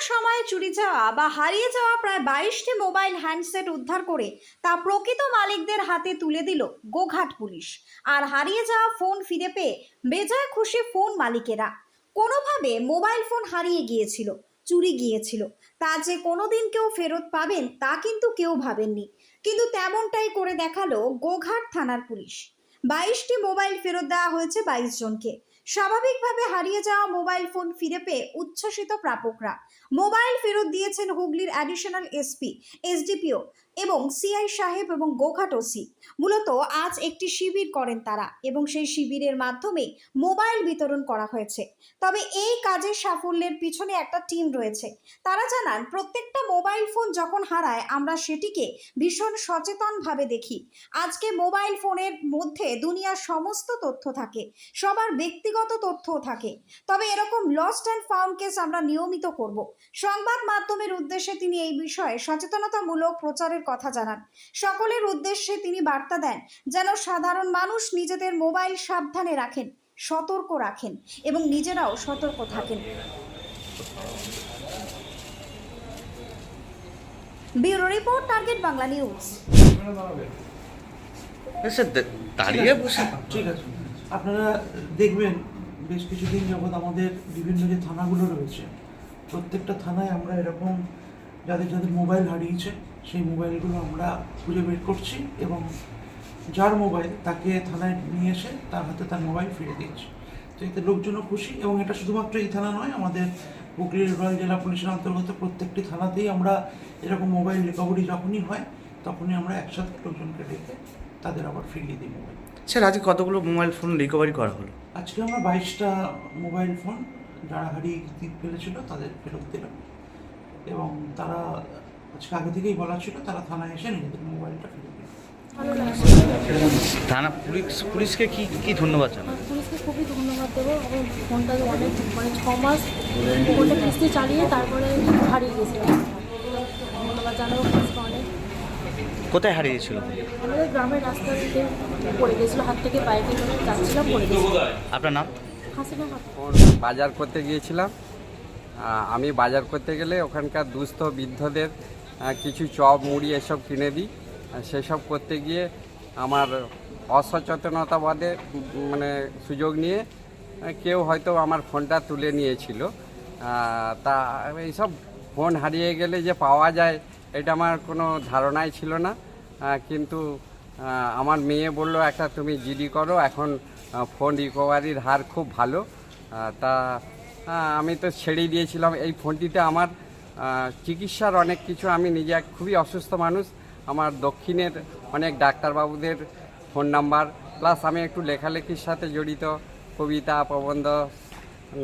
সময়ে চুরি যাওয়া বা হারিয়ে যাওয়া প্রায় বাইশটি মোবাইল হ্যান্ডসেট উদ্ধার করে তা প্রকৃত মালিকদের হাতে তুলে দিল গোঘাট পুলিশ। আর হারিয়ে যাওয়া ফোন ফিরে পেয়ে বেজায় খুশি ফোন মালিকেরা। কোনোভাবে মোবাইল ফোন হারিয়ে গিয়েছিল, চুরি গিয়েছিল। তা যে কোনোদিন কেউ ফেরত পাবেন তা কিন্তু কেউ ভাবেননি। কিন্তু তেমনটাই করে দেখাল গোঘাট থানার পুলিশ। বাইশটি মোবাইল ফেরত দেওয়া হয়েছে বাইশ জনকে। স্বাভাবিকভাবে হারিয়ে যাওয়া মোবাইল ফোন ফিরে পেয়ে উচ্ছ্বসিত প্রাপকরা। মোবাইল ফেরত দিয়েছেন হুগলির অ্যাডিশনাল এসপি এসডিপিও এবং সিআই সাহেব এবং গোঘাট ওসি। মূলত আজ একটি শিবির করেন তারা এবং সেই শিবিরের মাধ্যমে মোবাইল বিতরণ করা হয়েছে। তবে এই কাজের সাফল্যের পিছনে একটা টিম রয়েছে। তারা জানান, প্রত্যেকটা মোবাইল ফোন যখন হারায়, আমরা সেটিকে ভীষণ সচেতনভাবে দেখি। আজকে মোবাইল ফোনের মধ্যে দুনিয়ার সমস্ত তথ্য থাকে, সবার ব্যক্তিগত তথ্যও থাকে। তবে এরকম লস্ট অ্যান্ড ফাউন্ড কেস আমরা নিয়মিত করব। সংবাদ মাধ্যমের উদ্দেশ্যে তিনি এই বিষয়ে সচেতনতামূলক প্রচারের কথা জানান। সকলের উদ্দেশ্যে তিনি বার্তা দেন যেন সাধারণ মানুষ নিজেদের মোবাইল সাবধানে রাখেন সতর্ক রাখেন এবং নিজেরাও সতর্ক থাকেন। Bureau report Target Bangla news. Sir দাঁড়িয়ে বসে ঠিক আছে। আপনারা দেখবেন বেশ কিছুদিন যাবৎ আমাদের বিভিন্ন যে থানাগুলো রয়েছে প্রত্যেকটা থানায় আমরা এরকম যাদের যাদের মোবাইল হারিয়েছে সেই মোবাইলগুলো আমরা খুঁজে বের করছি এবং যার মোবাইল তাকে থানায় নিয়ে এসে তার হাতে তার মোবাইল ফিরে দিচ্ছি তো এতে লোকজনও খুশি এবং এটা শুধুমাত্র এই থানা নয় আমাদের হুগলি রুরাল জেলা পুলিশের অন্তর্গত প্রত্যেকটি থানাতেই আমরা এরকম মোবাইল রিকভারি যখনই হয় তখনই আমরা একসাথে লোকজনকে ডেকে তাদের আবার ফিরিয়ে দিই মোবাইল। স্যার আজকে কতগুলো মোবাইল ফোন রিকভারি করা হলো? আজকে আমরা বাইশটা মোবাইল ফোন যারা হারিয়ে ফেলেছিল তাদের ফেরত দিলাম। এবং তারা আজকে আগে থেকেই বলা ছিল তারা থানায় এসে নিজেদের মোবাইলটা দিল থানা পুলিশ পুলিশকে কি কি ধন্যবাদ জানান পুলিশকে খুবই ধন্যবাদ দেবো। এবং ফোনটা অনেক মানে ছ মাস ফোনটা কিস্তি চালিয়ে তারপরে হারিয়ে গেছিলাম। ধন্যবাদ জানাব পুলিশকে অনেক। কোথায় হারিয়েছিল? আমাদের গ্রামের রাস্তা থেকে পড়ে গেছিল হাত থেকে বাইকে যাচ্ছিলাম পড়ে গেছিল। আপনার নাম? হাসিনা বাজার করতে গিয়েছিলাম। আমি বাজার করতে গেলে ওখানকার দুস্থ বৃদ্ধদের কিছু চপ, মুড়ি এসব কিনে দিই। সেসব করতে গিয়ে আমার অসচেতনতাবাদে মানে সুযোগ নিয়ে কেউ হয়তো আমার ফোনটা তুলে নিয়েছিল। তা এইসব ফোন হারিয়ে গেলে যে পাওয়া যায়, এটা আমার কোনো ধারণাই ছিল না। কিন্তু আমার মেয়ে বলল, একটা তুমি জিডি করো, এখন ফোন রিকভারির হার খুব ভালো। তা আমি তো ছেড়েই দিয়েছিলাম এই ফোনটিতে আমার চিকিৎসার অনেক কিছু। আমি নিজে এক খুবই অসুস্থ মানুষ। আমার দক্ষিণের অনেক ডাক্তারবাবুদের ফোন নাম্বার। প্লাস আমি একটু লেখালেখির সাথে জড়িত। কবিতা, প্রবন্ধ,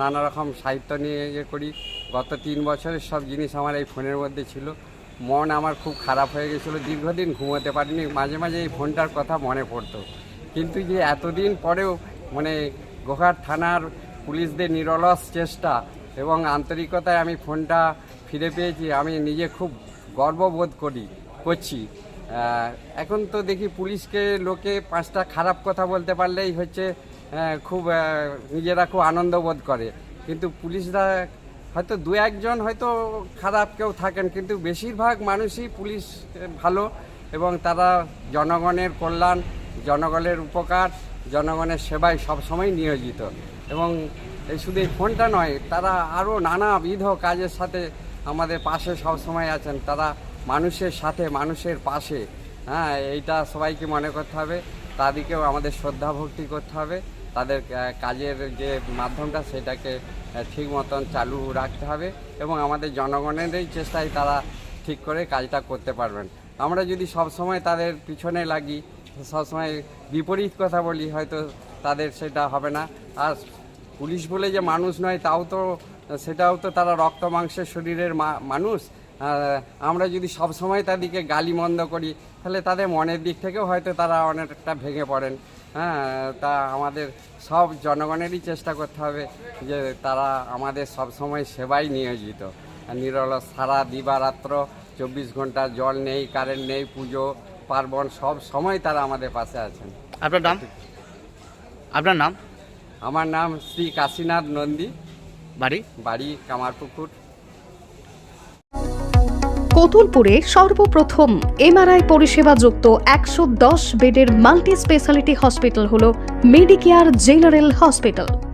নানা রকম সাহিত্য নিয়ে ইয়ে করি। গত তিন বছরের সব জিনিস আমার এই ফোনের মধ্যে ছিল। মন আমার খুব খারাপ হয়ে গেছিল। দীর্ঘদিন ঘুমোতে পারিনি। মাঝে মাঝে এই ফোনটার কথা মনে পড়তো। কিন্তু যে এতদিন পরেও মানে গোঘাট থানার পুলিশদের নিরলস চেষ্টা এবং আন্তরিকতায় আমি ফোনটা ফিরে পেয়েছি, আমি নিজে খুব গর্ববোধ করি, করছি। এখন তো দেখি পুলিশকে লোকে পাঁচটা খারাপ কথা বলতে পারলেই হচ্ছে খুব নিজেরা খুব আনন্দ বোধ করে। কিন্তু পুলিশরা হয়তো দু একজন হয়তো খারাপ কেউ থাকেন, কিন্তু বেশিরভাগ মানুষই পুলিশ ভালো এবং তারা জনগণের কল্যাণ, জনগণের উপকার জনগণের সেবায় সবসময় নিয়োজিত। এবং এই শুধু এই ফোনটা নয়, তারা আরও নানাবিধ কাজের সাথে আমাদের পাশে সবসময় আছেন। তারা মানুষের সাথে, মানুষের পাশে। হ্যাঁ এইটা সবাইকে মনে করতে হবে। তাদেরকেও আমাদের শ্রদ্ধা ভক্তি করতে হবে। তাদের কাজের যে মাধ্যমটা, সেটাকে ঠিক মতন চালু রাখতে হবে। এবং আমাদের জনগণেরই চেষ্টায় তারা ঠিক করে কাজটা করতে পারবেন। আমরা যদি সব সময় তাদের পিছনে লাগি সবসময় বিপরীত কথা বলি, হয়তো তাদের সেটা হবে না। আর পুলিশ বলে যে মানুষ নয়, তাও তো, সেটাও তো তারা রক্ত মাংসের শরীরের মানুষ। আমরা যদি সব সময় তাদেরকে গালি মন্দ করি, তাহলে তাদের মনের দিক থেকেও হয়তো তারা অনেকটা ভেঙে পড়েন। হ্যাঁ তা আমাদের সব জনগণেরই চেষ্টা করতে হবে যে তারা আমাদের সব সময় সেবাই নিয়োজিত। আর নিরলস সারা দিবারাত্র, চব্বিশ ঘণ্টা জল নেই, কারেন্ট নেই, পুজো পার্বণ সব সময় তারা আমাদের পাশে আছেন। আপনার নাম? আপনার নাম? আমার নাম শ্রী কাশীনাথ নন্দী। বাড়ি? বাড়ি কামারপুকুর। কতুলপুরে সর্বপ্রথম এমআরআই পরিষেবা যুক্ত একশো দশ বেডের মাল্টি স্পেশালিটি হসপিটাল হল মেডিকেয়ার জেনারেল হসপিটাল।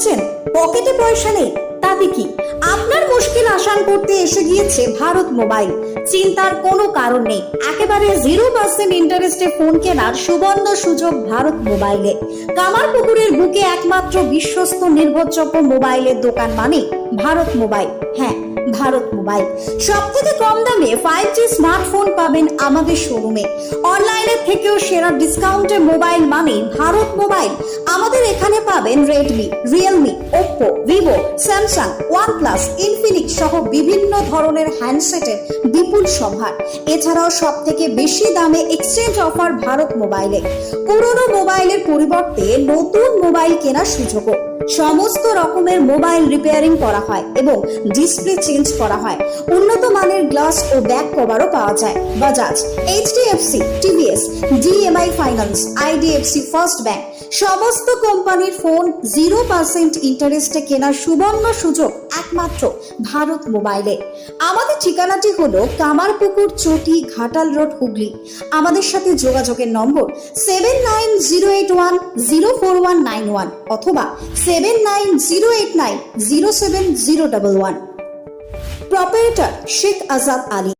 ভাবছেন পকেটে পয়সা নেই তাতে কি? আপনার মুশকিল আসান করতে এসে গিয়েছে ভারত মোবাইল। চিন্তার কোনো কারণ নেই। একেবারে জিরো পার্সেন্ট ইন্টারেস্টে ফোন কেনার সুবর্ণ সুযোগ ভারত মোবাইলে। কামারপুকুরের বুকে একমাত্র বিশ্বস্ত নির্ভরযোগ্য মোবাইলের দোকান মানে ভারত মোবাইল। হ্যাঁ ভারত মোবাইল। সব থেকে কম দামে ফাইভ জি স্মার্টফোন পাবেন আমাদের শোরুমে। অনলাইনের থেকেও সেরা ডিসকাউন্টে মোবাইল মানে ভারত মোবাইল। আমাদের এখানে পাবেন Redmi Realme Oppo Vivo Samsung OnePlus Infinix সহ বিভিন্ন ধরনের হ্যান্ডসেটের বিপুল সম্ভার এছাড়াও সব থেকে বেশি দামে এক্সচেঞ্জ অফার ভারত মোবাইলে। পুরনো মোবাইলের পরিবর্তে নতুন মোবাইল কেনার সুযোগও। সমস্ত রকমের মোবাইল রিপেয়ারিং করা হয় এবং ডিসপ্লে চেঞ্জ করা হয়। উন্নত মানের গ্লাস ও ব্যাক কভারও পাওয়া যায়। Bajaj HDFC TVS DMI finance IDFC first bank সমস্ত কোম্পানির ফোন জিরো পার্সেন্ট ইন্টারেস্টে কেনার সুবর্ণ সুযোগ একমাত্র ভারত মোবাইলে আমাদের ঠিকানাটি হলো কামারপুকুর চটি, ঘাটাল রোড, হুগলি। আমাদের সাথে যোগাযোগের number seven nine zero eight one zero four one nine one অথবা seven nine zero eight nine zero seven zero double one proprietor Sheikh Azad Ali